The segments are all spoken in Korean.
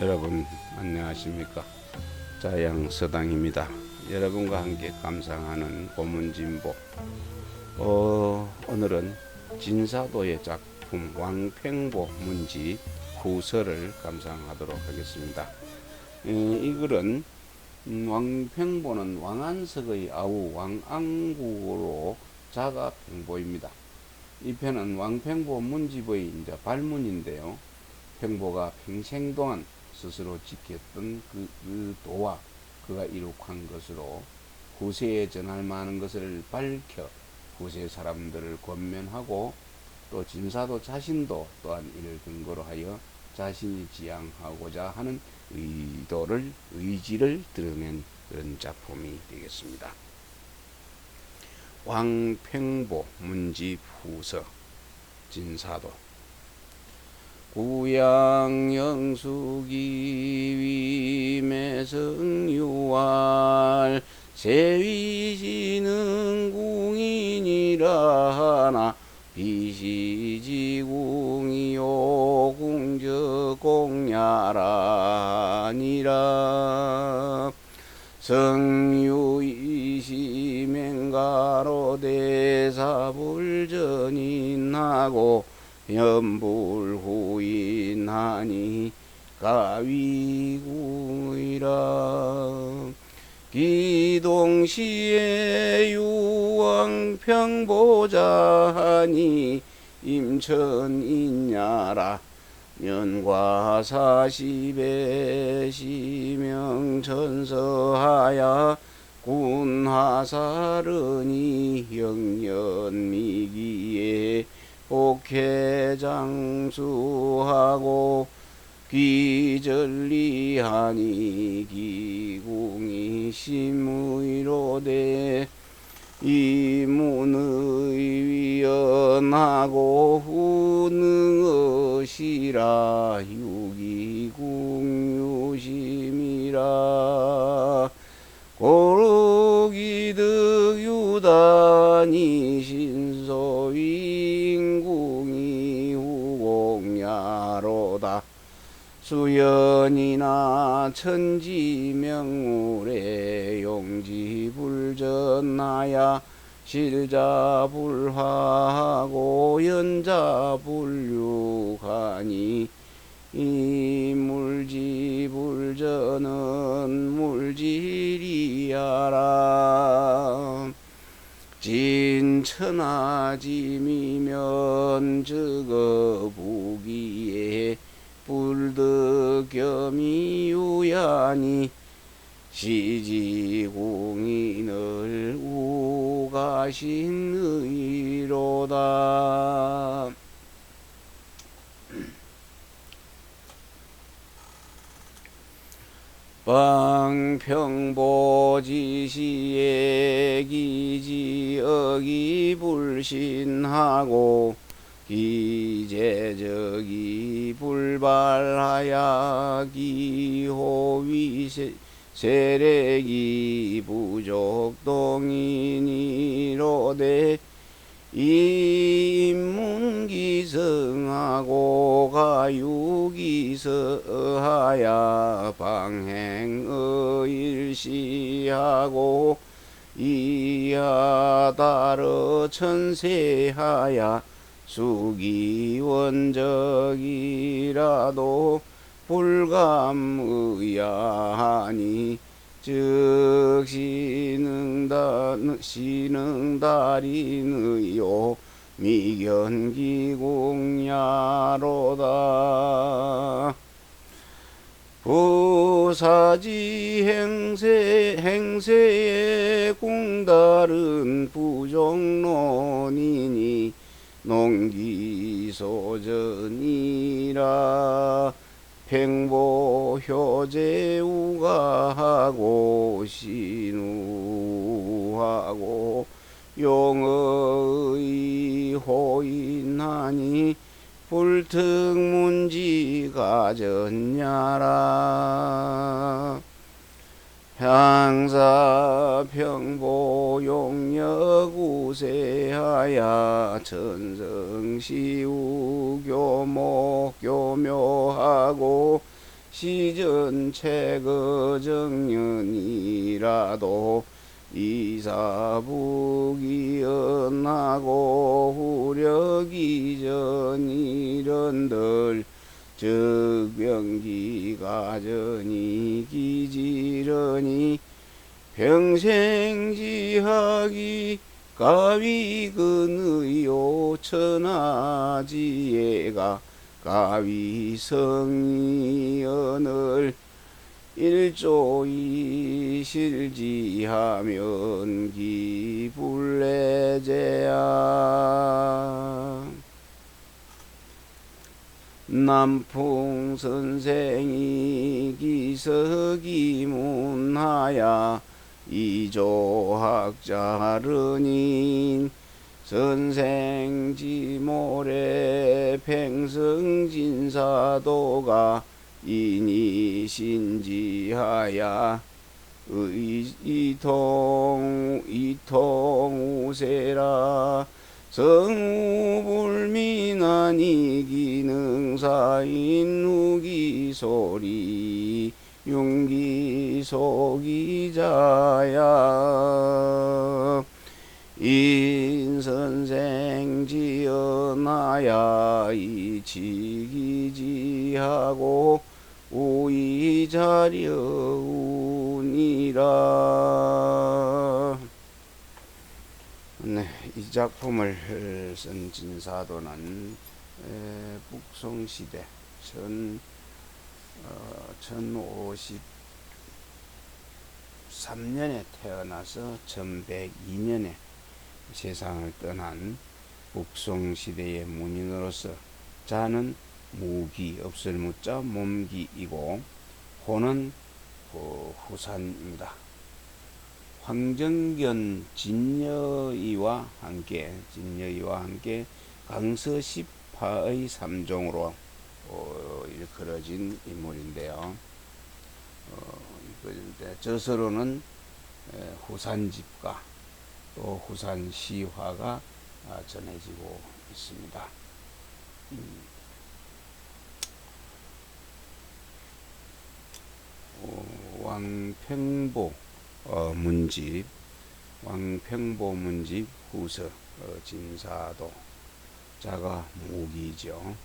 여러분 안녕하십니까? 자양서당입니다. 여러분과 함께 감상하는 고문진보. 어, 오늘은 진사도의 작품 왕팽보 문지 후서를 감상하도록 하겠습니다. 이, 이 글은 음, 왕팽보는 왕안석의 아우 왕안국으로 자가팽보입니다. 이 편은 왕팽보 문집의 이제 발문인데요. 팽보가 평생 동안 스스로 지켰던 그, 그 도와 그가 이룩한 것으로 후세에 전할 만한 것을 밝혀 후세 사람들을 권면하고 또 진사도 자신도 또한 이를 근거로 하여 자신이 지향하고자 하는 의도를 의지를 드러낸 그런 작품이 되겠습니다. 왕팽보 문집 후서 진사도 구양 영수기 위매성유활 세위시는 궁인이라 하나 비시지궁이요 궁저공야라니라. 성유이시맹가로 대사불전인하고 연불후인하니 가위구이라. 기동시에 유왕평보자하니 임천인야라. 년과 사십에 시명천서하야 군하사르니 영연미기에 복해장수하고 귀전리하니 기궁이 심의로되 이문의 위연하고 후능의시라 유기궁유심이라 고르기득 유단이 신소인궁이 후공야로다. 수연이나 천지명물에 용지불전하야 실자불화하고 연자불육하니 이 물지불전은 물질이야라 진천하지미면 저거 부기에 불득겸이 유야니 시지공인을 우가신 의로다 방평보지시에 기지역이 불신하고 기제적이 불발하야 기호위 세력이 부족동인이로되 인문기성하고 가 유기서하야 방행의일시하고 이하다러 천세하야 수기원적이라도 불감의야하니 즉 시능다 시능달인의요. 미견기공야로다. 부사지 행세 행세의 공달은 부정론이니 농기소전이라 팽보효제우가하고 신우하고 용의 호인하니 불특문지가 전야라 향사 평보 용역 우세하야 천성시 우 교목 교묘하고 시전체 그 정년이라도 이사북이 언하고 후력이 전 이런들 적병기가 전이 기지러니 평생지하기 가위 근의요 천하지혜가 가위 성이언을 일조이 실지하면 기불레제야 남풍 선생이 기석이 문하야 이조학자르니 선생지모래 팽성진사도가 인이신지하야. 이통 이통우세라 성우불민하니 기능사인 후기소리 용기소기자야. 인선생 지어나야 이치기지하고 우이자려우니라. 네, 이 작품을 쓴 진사도는 에, 북송시대 천, 어, 1053년에 태어나서 1102년에 세상을 떠난 북송시대의 문인으로서 자는 무기, 없을 무자, 몸기이고 호는 어, 후산입니다. 황정견 진여이와 함께 진여이와 함께 강서시파의 삼종으로 어, 일컬어진 인물인데요. 어, 저서로는 에, 후산집과 또 후산시화가 아, 전해지고 있습니다. 음. 어, 왕평보 어, 문집 왕평보 문집 후서 어, 진사도 자가 무기죠.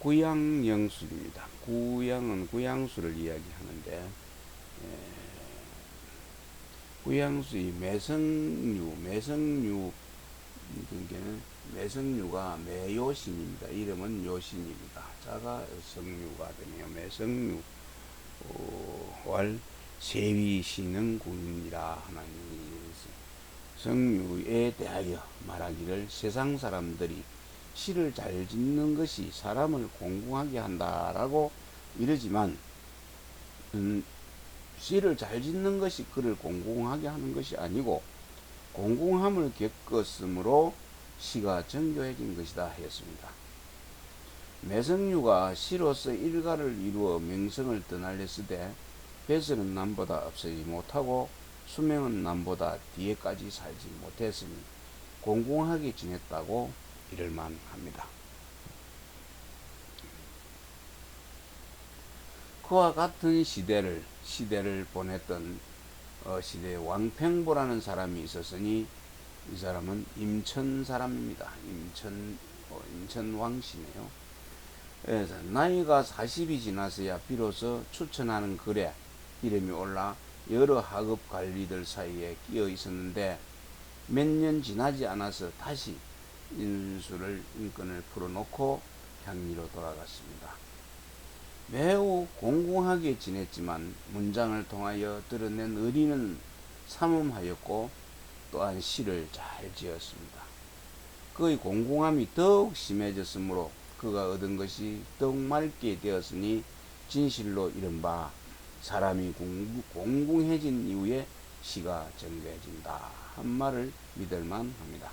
구양영술입니다. 구양은 구양수를 이야기하는데 에, 구양수의 매성류 매성류 그게는 매성류가 매요신입니다. 이름은 요신입니다. 자가 성류가 되네요. 매성류 어, 월 세위시는 군이라 하나님이 성류에 대하여 말하기를 세상 사람들이 시를 잘 짓는 것이 사람을 공공하게 한다라고 이러지만 음, 시를 잘 짓는 것이 그를 공공하게 하는 것이 아니고 공공함을 겪었으므로 시가 정교해진 것이다 했습니다. 매성류가 시로서 일가를 이루어 명성을 떠날렸을 때 배설은 남보다 앞서지 못하고 수명은 남보다 뒤에까지 살지 못했으니 공공하게 지냈다고 이럴만 합니다. 그와 같은 시대를 시대를 보냈던 어, 시대 왕평보라는 사람이 있었으니 이 사람은 임천 사람입니다. 임천 어, 임천 왕씨네요. 나이가 40이 지나서야 비로소 추천하는 글에 이름이 올라 여러 학업 관리들 사이에 끼어 있었는데 몇 년 지나지 않아서 다시 인수를 인권을 풀어놓고 향리로 돌아갔습니다. 매우 공공하게 지냈지만 문장을 통하여 드러낸 의리는 삼음하였고 또한 시를 잘 지었습니다. 그의 공공함이 더욱 심해졌으므로 그가 얻은 것이 더욱 맑게 되었으니 진실로 이른바 사람이 공공해진 이후에 시가 정교해진다 한 말을 믿을만 합니다.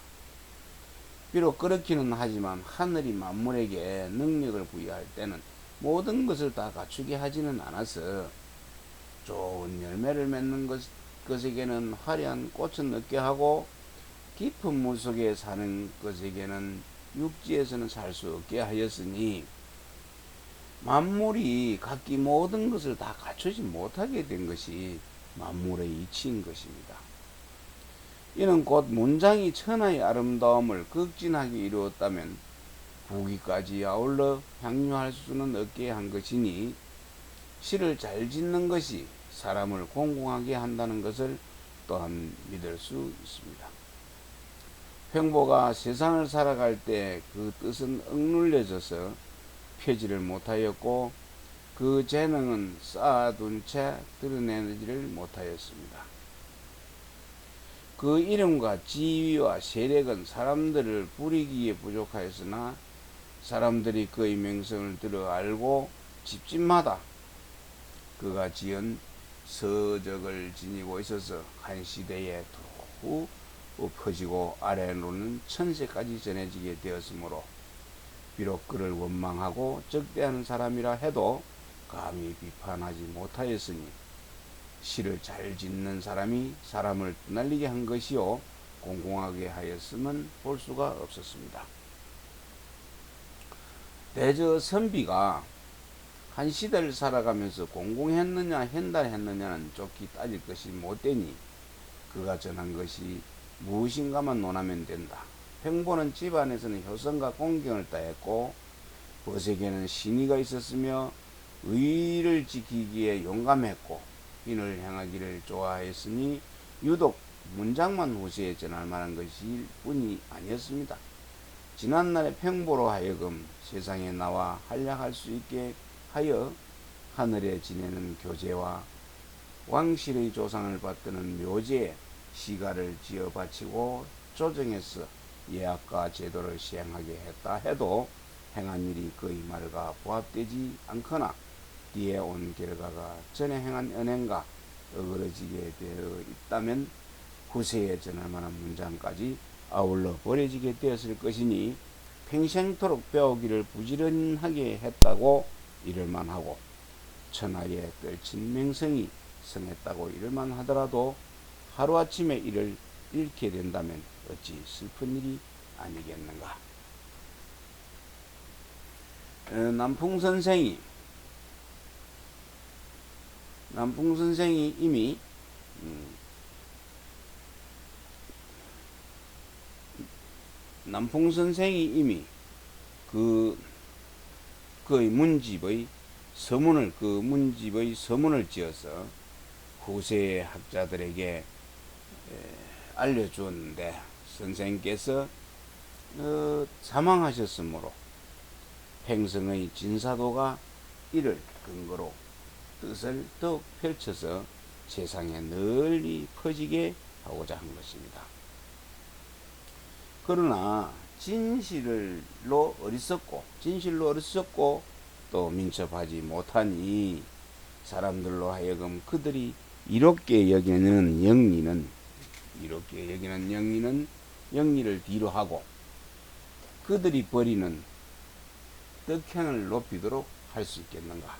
비록 그렇기는 하지만 하늘이 만물에게 능력을 부여할 때는 모든 것을 다 갖추게 하지는 않아서 좋은 열매를 맺는 것, 것에게는 화려한 꽃은 얻게 하고 깊은 물 속에 사는 것에게는 육지에서는 살 수 없게 하였으니 만물이 각기 모든 것을 다 갖추지 못하게 된 것이 만물의 이치인 것입니다. 이는 곧 문장이 천하의 아름다움을 극진하게 이루었다면 부기까지 아울러 향유할 수는 없게 한 것이니 시를 잘 짓는 것이 사람을 공공하게 한다는 것을 또한 믿을 수 있습니다. 횡보가 세상을 살아갈 때 그 뜻은 억눌려져서 펴지를 못하였고 그 재능은 쌓아둔 채 드러내지를 못하였습니다. 그 이름과 지위와 세력은 사람들을 부리기에 부족하였으나 사람들이 그의 명성을 들어 알고 집집마다 그가 지은 서적을 지니고 있어서 한 시대에 두 루 퍼지고 아래로는 천세까지 전해지게 되었으므로 비록 그를 원망하고 적대하는 사람이라 해도 감히 비판하지 못하였으니 시를 잘 짓는 사람이 사람을 떠날리게 한 것이요 공공하게 하였음은 볼 수가 없었습니다. 대저 선비가 한 시대를 살아가면서 공공했느냐 hen달했느냐는 좋게 따질 것이 못되니 그가 전한 것이 무엇인가만 논하면 된다. 횡보는 집안에서는 효성과 공경을 따했고 보세계는 신의가 있었으며 의를 지키기에 용감했고 인을 향하기를 좋아했으니 유독 문장만 후세에 전할 만한 것일 뿐이 아니었습니다. 지난날의 팽보로 하여금 세상에 나와 한량할 수 있게 하여 하늘에 지내는 교제와 왕실의 조상을 받드는 묘제에 시가를 지어 바치고 조정해서 예약과 제도를 시행하게 했다 해도 행한 일이 그의 말과 부합되지 않거나 뒤에 온 결과가 전에 행한 은행과 어그러지게 되어 있다면 후세에 전할 만한 문장까지 아울러 버려지게 되었을 것이니 평생토록 배우기를 부지런하게 했다고 이럴만 하고 천하에 떨친 명성이 성했다고 이럴만 하더라도 하루아침에 이를 잃게 된다면 어찌 슬픈 일이 아니겠는가. 어, 남풍 선생이 남풍 선생이 이미 음, 남풍 선생이 이미 그 그의 문집의 서문을 그 문집의 서문을 지어서 후세의 학자들에게 알려주었는데 선생께서 어, 사망하셨으므로 행성의 진사도가 이를 근거로 뜻을 더욱 펼쳐서 세상에 널리 퍼지게 하고자 한 것입니다. 그러나 진실로 어리석고 진실로 어리석고 또 민첩하지 못하니 사람들로 하여금 그들이 이롭게 여기는 영리는 이롭게 여기는 영리는 영리를 뒤로 하고 그들이 버리는 덕향을 높이도록 할 수 있겠는가?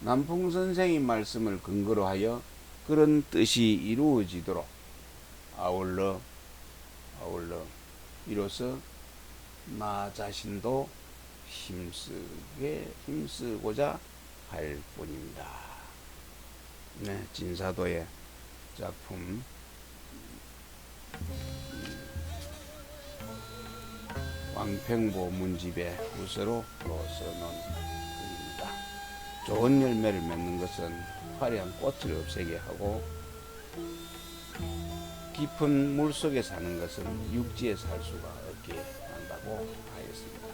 남풍 선생의 말씀을 근거로 하여 그런 뜻이 이루어지도록 아울러 아울러 이로써 나 자신도 힘쓰게 힘쓰고자 할 뿐입니다. 네, 진사도의 작품 왕평보 문집의 써놓은 글입니다. 좋은 열매를 맺는 것은 화려한 꽃을 없애게 하고 깊은 물 속에 사는 것은 육지에 살 수가 없게 한다고 하였습니다.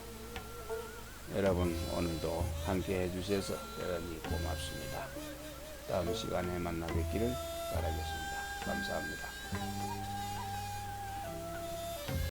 여러분 오늘도 함께 해주셔서 대단히 고맙습니다. 다음 시간에 만나 뵙기를 바라겠습니다. 감사합니다.